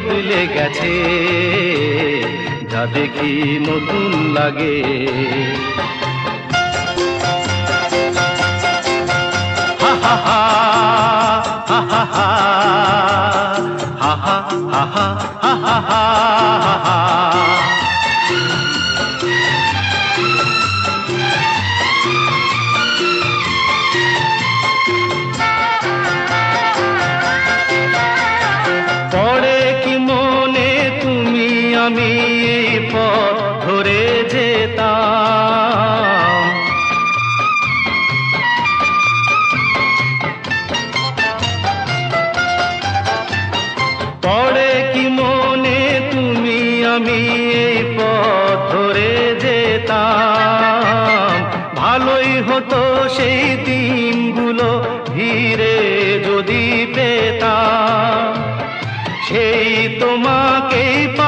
বদলে গেছে যা দেখি নতুন লাগে হা হা হা হা হা আমি পথ ধরে যেতাম। পড়ে কি মনে তুমি আমি এই পথ ধরে যেতাম? ভালোই হতো সেই দিনগুলো ধীরে যদি পেতাম। সেই তোমাকেই পাবো